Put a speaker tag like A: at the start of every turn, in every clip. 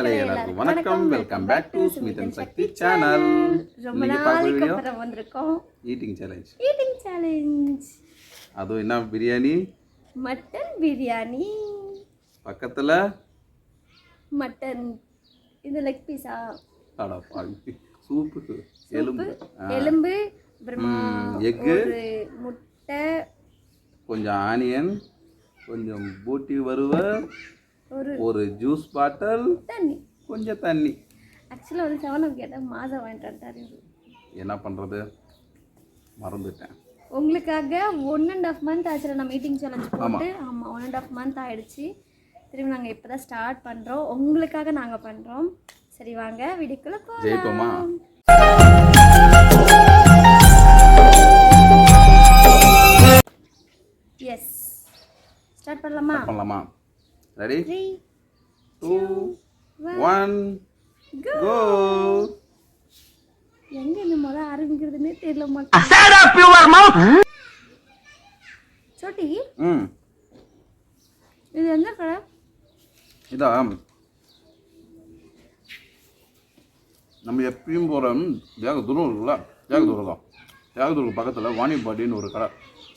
A: மக்களே எல்லாருக்கும் வணக்கம். Welcome back to Smith and Sakthi channel
B: ரொம்ப நாளைக்கு அப்புறம் வந்திருக்கோம்.
A: ஈட்டிங் சேலஞ்ச்
B: ஈட்டிங் சேலஞ்ச்
A: அதுவும் என்ன பிரியாணி?
B: மட்டன் பிரியாணி.
A: பக்கத்தில்?
B: மட்டன் இது லெக் பீஸா
A: அடா பாவி. சூப்பு. எலும்பு.
B: எலும்பு அப்புறமா. ஒரு முட்டை.
A: கொஞ்சம் ஆனியன் கொஞ்சம் பூட்டி வறுவல்.
B: ஒரு
A: ஒரு ஜூஸ் பாட்டில்
B: தண்ணி.
A: கொஞ்சம் தண்ணி.
B: ஆக்சுவலாக வந்து செவன் கேட்டால் மாதம் வாங்கிட்டு.
A: என்ன பண்ணுறது மறந்துட்டேன்.
B: உங்களுக்காக ஒன் அண்ட் ஆஃப் மந்த் ஆச்சு நம்ம மீட்டிங் சேலஞ்ச் போட்டு. ஆமாம் ஒன் அண்ட் ஆஃப் மந்த் ஆயிடுச்சு. திரும்பி நாங்கள் இப்போ தான் ஸ்டார்ட் பண்ணுறோம் உங்களுக்காக நாங்கள் பண்ணுறோம் சரி வாங்க வீடியோக்குள்ளே
A: ஜெயிப்போமா?
B: எஸ் ஸ்டார்ட் பண்ணலாமா?
A: பண்ணலாமா?
B: Three
A: two one
B: go
A: go
B: எங்க இந்த முறை ஆரம்பிக்கிறதுனே தெரியல மக்கள் சோட்டி
A: ம்.
B: இது எந்த கடை?
A: இதா நம்ம எப்பயும் போகிற தேக தூரம் இருக்குல்ல? தேக தூரம் தான். தேக தூரம் பக்கத்தில் வாணிப்பாட்டின்னு ஒரு கடை.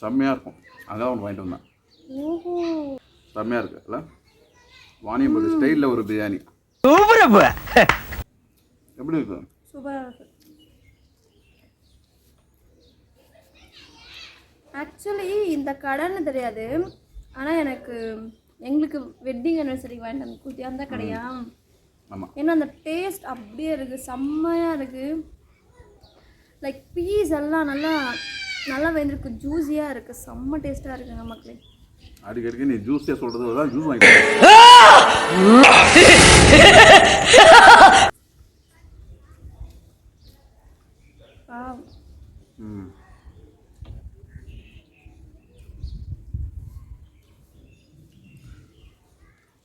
A: செம்மையாக இருக்கும். அங்கே ஒன்று வாங்கிட்டு வந்தேன்.
B: ஓஹோ.
A: செம்மையாக இருக்குல்ல வாணியம்பாடி ஸ்டைலில் ஒரு பிரியாணி. எப்படி இருக்கு?
B: சூப்பராக இருக்கு. ஆக்சுவலி இந்த கடைன்னு தெரியாது. ஆனால் எனக்கு எங்களுக்கு வெட்டிங் அனிவர்சரி வாங்கிட்டு வந்து குத்தி அந்த கடையா? ஏன்னா அந்த டேஸ்ட் அப்படியே இருக்குது செம்மையாக இருக்குது லைக் பீஸ் எல்லாம் நல்லா நல்லா வெந்திருக்கு. ஜூஸியாக இருக்குது செம்ம டேஸ்ட்டாக இருக்குங்க மக்களே.
A: அடிக்கடிக்கு நீ ஜூஸே சொல்கிறது தான் ஜூஸ் வாங்கிட்டு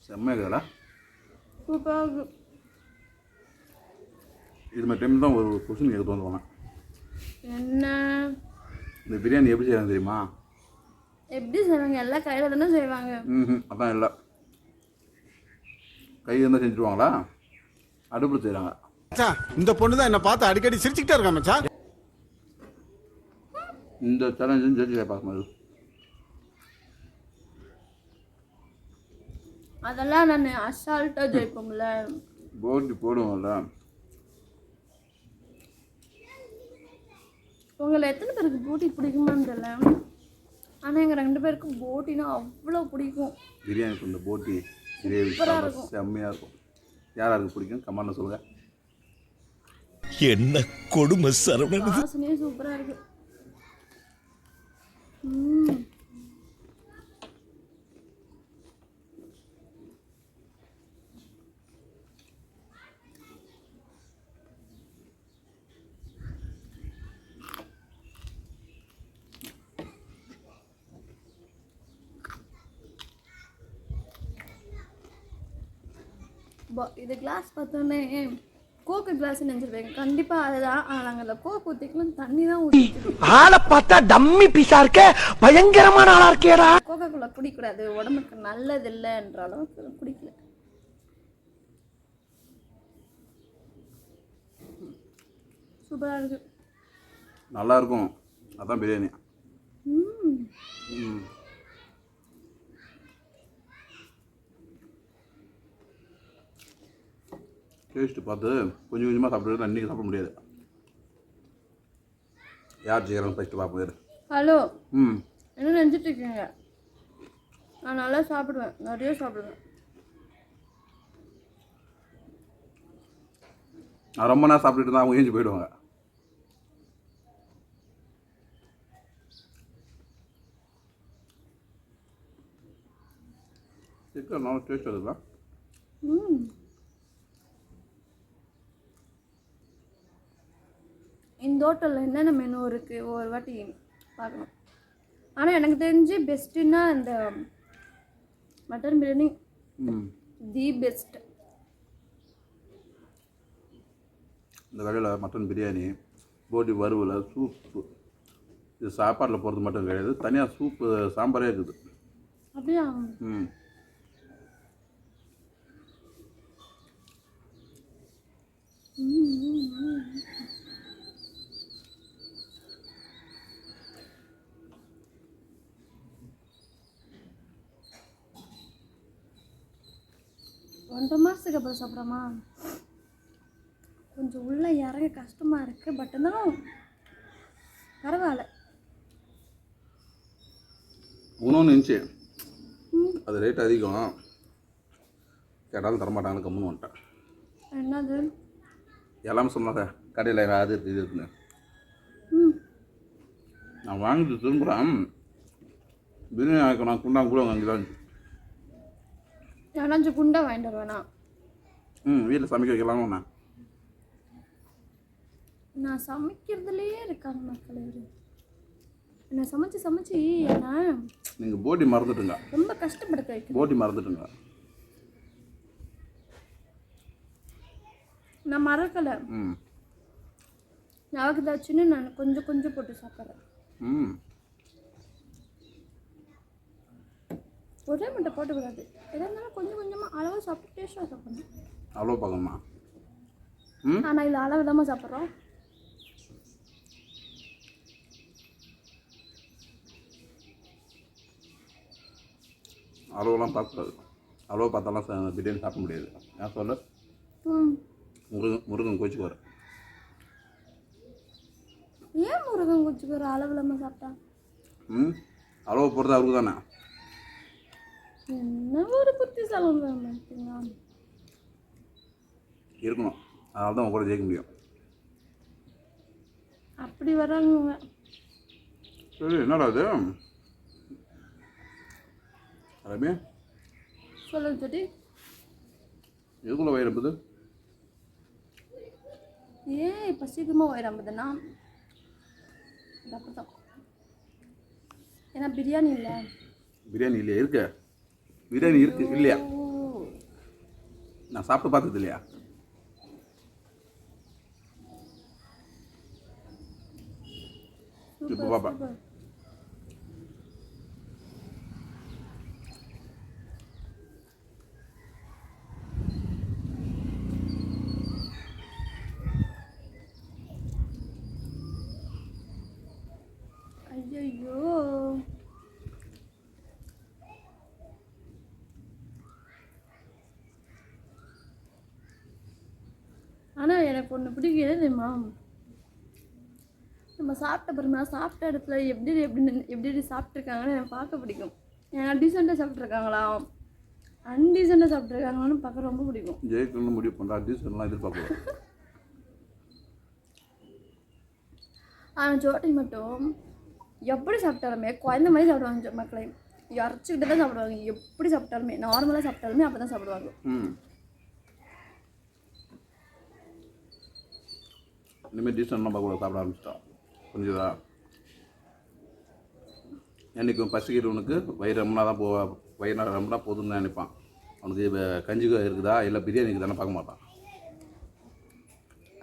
A: செம்மையாக இருக்குதுல்ல
B: சூப்பராக
A: இது மாதிரி டைம் தான் ஒரு கொஷின் கேட்க தோணுவாங்க
B: என்ன?
A: இந்த பிரியாணி எப்படி செய்யறாங்க தெரியுமா?
B: எப்படி செய்வாங்க? எல்லாம் கையில் தானே செய்வாங்க.
A: ம் அதான் இல்லை கை இருந்தால் செஞ்சுருவாங்களா? அடுப்பில் செய்கிறாங்க
C: மச்சான் இந்த பொண்ணு தான் என்ன பார்த்து அடிக்கடி சிரிச்சுக்கிட்டே இருக்கா மச்சான்?
A: இந்த சேலஞ்சும் பார்க்க மாதிரி
B: அதெல்லாம் நான் அசால்ட்டாக ஜெயிப்போம்ல.
A: போட்டி போடுவோம்ல.
B: உங்களை எத்தனை பேருக்கு போட்டி பிடிக்குமான்னு தெரியல. ஆனால் எங்கள் ரெண்டு பேருக்கும் போட்டினா அவ்வளோ பிடிக்கும்.
A: பிரியாணிக்கு இந்த போட்டி. கிரேவி சாம்பார் செம்மையாக இருக்கும். யார் யாருக்கு பிடிக்கும் கமெண்ட்டில் சொல்லுங்கள்
D: என்ன கொடுமை சரவணன்.
B: வாசனையே சூப்பராக இருக்கு. இது கிளாஸ் பார்த்தோன்னே கோக்கு கிளாஸ் நினைச்சிருப்பேன். கண்டிப்பாக அதுதான். ஆனால் நாங்கள் அதில் கோக் ஊற்றிக்கலாம் தண்ணி தான் ஊற்றி
E: ஆளை பார்த்தா டம்மி பீஸா இருக்க. பயங்கரமான ஆளா இருக்கேடா.
B: கோகா கோலா குடிக்கூடாது. உடம்புக்கு நல்லது இல்லைன்ற அளவுக்கு குடிக்கல. சூப்பராக இருக்கு.
A: நல்லா இருக்கும் அதான் பிரியாணி.
B: ம்.
A: ம். டேஸ்ட்டு பார்த்து கொஞ்சம் கொஞ்சமாக சாப்பிட்டு அன்றைக்கி சாப்பிட முடியாது. யார் செய்கிறாங்க ஃபஸ்ட்டு பார்ப்போம்
B: ஹலோ.
A: ம்.
B: என்ன நினச்சிட்டு இருக்கீங்க? நான் நல்லா சாப்பிடுவேன். நிறைய சாப்பிடுவேன்.
A: நான் ரொம்ப நேரம் சாப்பிட்டுட்டு இருந்தால் அவங்க ஏஞ்சி போயிடுவாங்க. சிக்கன் நல்லா டேஸ்ட் இருக்குதா
B: ம். இந்த ஹோட்டலில் என்னென்ன மெனு இருக்குது ஒரு வாட்டி பார்க்கணும். ஆனால் எனக்கு தெரிஞ்சு பெஸ்ட்டுன்னா இந்த மட்டன் பிரியாணி தி பெஸ்ட்
A: இந்த கடையில் மட்டன் பிரியாணி போட்டி வறுவலை சூப்பு இது சாப்பாட்டில் போகிறது மட்டும் கிடையாது. தனியாக சூப்பு சாம்பாரே இருக்குது.
B: அப்படியா?
A: ம். Mm-hmm.
B: ஒன்றரை மாதத்துக்கு அப்புறம் சாப்பிட்றோமா? கொஞ்சம் உள்ளே இறங்க கஷ்டமாக இருக்குது பட் இருந்தாலும் பரவாயில்ல.
A: இன்னொன்று இருந்துச்சு அது ரேட் அதிகம். கேட்டாலும் தரமாட்டாங்கன்னு கம்முன்னு வந்துட்டேன்.
B: என்னது?
A: எல்லாமே சொன்னாங்க கடையில் அது இருக்குது இது இருக்குன்னு.
B: ம்.
A: நான் வாங்கிட்டு திரும்புகிறேன் பிரியாணி நான் குண்டா கூட அங்கே தான்
B: யாராச்சும் குண்டா வாங்கிட்டு வருவேனா
A: ம் வீட்டில் சமைக்க வைக்கலாம்னு நான்
B: சமைக்கிறதுலேயே இருக்காங்க மக்கள் இவரு. நான் சமைச்சு சமைச்சு ஏன்னா
A: நீங்கள் போட்டி மறந்துட்டுங்க.
B: ரொம்ப கஷ்டப்படுத்த வைக்கணும்.
A: போட்டி மறந்துட்டுங்க.
B: நான் மறக்கலை.
A: ம்.
B: ஞாபகத்தாச்சுன்னு நான் கொஞ்சம் கொஞ்சம் போட்டு சாப்பிட்றேன்.
A: ம்.
B: ஒரே மட்டும் போட்டக்கூடாது எதாக இருந்தாலும் கொஞ்சம் கொஞ்சமாக அளவு சாப்பிட்டு டேஸ்ட்டாக சாப்பிடணும்.
A: அவ்வளோ பார்க்கணுமா ம்
B: ஆனால் இதில் அளவு இல்லாமல் சாப்பிட்றோம்.
A: அளவுலாம் பார்க்கக்கூடாது அளவு பார்த்தாலாம் பிரியாணி சாப்பிட முடியாது. ஏன் சொல்ல. முருகன் முருகன் கோச்சிக்கு வர.
B: ஏன் முருகன் குச்சிக்கு ஒரு அளவு இல்லாமல் சாப்பிட்டா?
A: ம். அளவு போடுறது அவருக்கு தானே
B: என்ன ஒரு புத்திசாலம்
A: இருக்கணும். அதனால தான் உங்க கூட ஜெயிக்க முடியும்.
B: அப்படி வராங்க
A: சரி என்னடா அது ரம்யா
B: சொல்லுங்க சொல்லி
A: எதுக்குள்ள வயிறுப்புது
B: ஏன் இப்போ சீக்கிரமாக வயிறம்பதுன்னா இது அப்படிதான் ஏன்னா பிரியாணி இல்லை.
A: பிரியாணி இல்லையா? இருக்க. பிரியாணி இருக்கு இல்லையா? நான் சாப்பிட்டு பார்த்தது இல்லையா? இப்போ பாப்பா
B: ஐயோ ஆனால் எனக்கு ஒன்று பிடிக்கல தெரியுமா? நம்ம சாப்பிட்ட பிறகு சாப்பிட்ட இடத்துல எப்படி எப்படி எப்படி எப்படி சாப்பிட்ருக்காங்கன்னு எனக்கு பார்க்க பிடிக்கும். ஏன்னா டீசெண்டாக சாப்பிட்ருக்காங்களா அன்டீசெண்டாக சாப்பிட்ருக்காங்களான்னு பார்க்க ரொம்ப பிடிக்கும்.
A: ஜெயிக்கணும்னு முடிவு பண்ணுறா டீசன்லாம் எதிர்பார்க்கல.
B: ஆனால் ஜோட்டி மட்டும் எப்படி சாப்பிட்டாலுமே குழந்த மாதிரி சாப்பிடுவாங்க மக்களை. இறச்சிக்கிட்டு தான் சாப்பிடுவாங்க. எப்படி சாப்பிட்டாலுமே நார்மலாக சாப்பிட்டாலுமே அப்போ தான் சாப்பிடுவாங்க
A: இனிமேல் டீசன்லாம் பார்க்க சாப்பிட ஆரம்பிச்சிட்டான் புரிஞ்சுதா? என்றைக்கும் பசிக்கிறவனுக்கு வயிறு ரொம்பனா தான் போ வயிறு ரொம்பனா போதும்னு தான் நினைப்பான். அவனுக்கு இப்போ கஞ்சி இருக்குதா? இல்லை பிரியாணி இருக்குதானே பார்க்க மாட்டான்.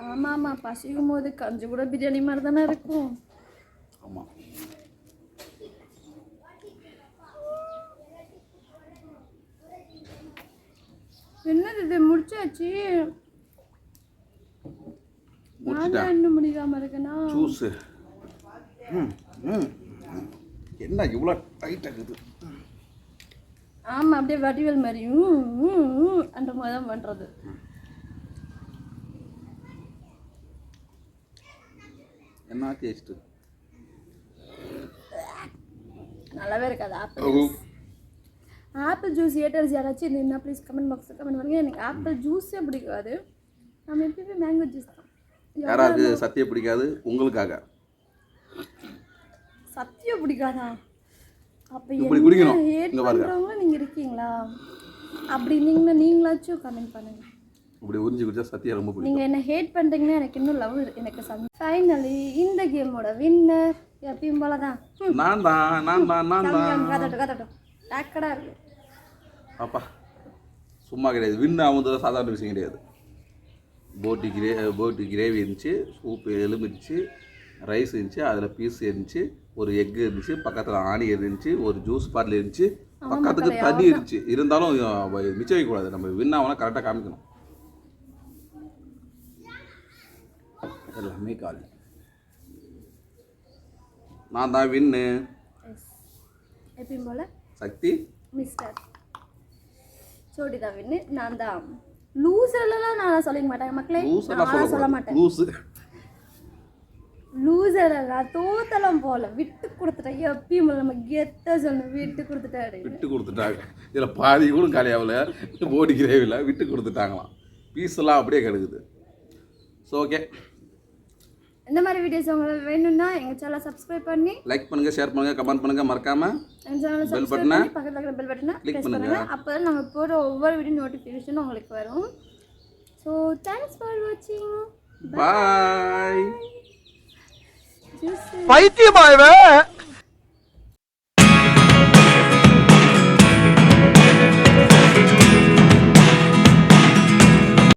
B: ஆமாம் ஆமாம் பசிக்கும் போது கஞ்சி கூட பிரியாணி மாதிரி தானே இருக்கும்.
A: ஆமாம்
B: என்னது இது? முடிச்சாச்சு? இன்னும் முடிக்காம இருக்கேனா?
A: ஜூஸு ம் ம் என்ன இவ்வளோ டைட்டாக இருக்குது?
B: ஆமாம் அப்படியே வடிவேல் மாதிரி அந்த தான் பண்ணுறது
A: என்ன டேஸ்ட்டு
B: நல்லாவே இருக்காது ஆப்பிள் ஆப்பிள் ஜூஸ் ஏட்டர்ஸ் யாராச்சும் என்ன ப்ளீஸ் கமெண்ட் பாக்ஸில் கமெண்ட் பண்ணுங்க. எனக்கு ஆப்பிள் ஜூஸே பிடிக்காது. நம்ம எப்பயுமே மேங்கோ ஜூஸ்
A: யாராவது சத்திய பிடிக்காது உங்களுக்காக.
B: சத்தியம் பிடிக்காதா? அப்போ
A: இப்படி குடிக்கணும். இங்க பாருங்க.
B: நீங்கள் இருக்கீங்களா? அப்படி நீங்கள நீங்களாச்சும் கமெண்ட் பண்ணுங்க.
A: இப்படி உறிஞ்சி குடிச்சா சத்தியா ரொம்ப பிடிக்கும்.
B: நீங்கள் என்ன ஹேட் பண்ணுறீங்கன்னா எனக்கு இன்னும் லவ் எனக்கு ஃபைனலி இந்த கேமோட வின்னர் எப்பயும் போல தான்
A: நான் தான் நான் தான் நான் தான்.
B: காத்தட்டும் காத்தட்டும் டக்கடாக இருக்கு.
A: அப்பா சும்மா கிடையாது. வின் ஆகுது சாதாரண விஷயம் கிடையாது. போட்டி கிரே போட்டி கிரேவி இருந்துச்சு சூப்பு எலுமிச்சு ரைஸ் இருந்துச்சு அதில் பீஸ் இருந்துச்சு ஒரு எக் இருந்துச்சு பக்கத்தில் ஆணி இருந்துச்சு ஒரு ஜூஸ் பாட்டில் இருந்துச்சு பக்கத்துக்கு தண்ணி இருந்துச்சு. இருந்தாலும் மிச்சம் வைக்கக்கூடாது. நம்ம வின் ஆகணும் கரெக்டாக காமிக்கணும். எல்லாமே காலி. நான் தான் வின்னு.
B: எப்பயும் போல
A: சக்தி?
B: மிஸ்டர் சோடி தான் வின்னு நான் தான். லூசர்லாம் நான் சொல்லிக்க மாட்டேன். மக்களே நான் சொல்ல மாட்டேன். லூசரெல்லாம் தோத்தலாம் போல. விட்டு கொடுத்துட்டேன். எப்பயும் நம்ம கெத்த சொல்லணும் விட்டு அப்படின்னு.
A: விட்டு கொடுத்துட்டாங்க. இதில் பாதி கூட காலியாகல போடி கிரேவியில் விட்டு கொடுத்துட்டாங்களாம். பீஸ் எல்லாம் அப்படியே கிடக்குது. ஸோ ஓகே
B: இந்த மாதிரி வீடியோஸ் உங்களுக்கு வேணும்னா எங்கள் சேனலை சப்ஸ்கிரைப் பண்ணி
A: லைக் பண்ணுங்கள் ஷேர் பண்ணுங்கள் கமெண்ட் பண்ணுங்கள் மறக்காமல்
B: எங்கள் சேனலை
A: button-அ
B: பண்ணி பக்கத்தில் இருக்கிற பெல் பட்டனை
A: பண்ணுங்க.
B: பண்ணுங்கள் அப்போ தான் நாங்கள் போடுற ஒவ்வொரு வீடியோ நோட்டிஃபிகேஷனும் உங்களுக்கு வரும். ஸோ தேங்க்ஸ் ஃபார் வாட்சிங்
A: பாய்
E: பைத்தியமாயவே!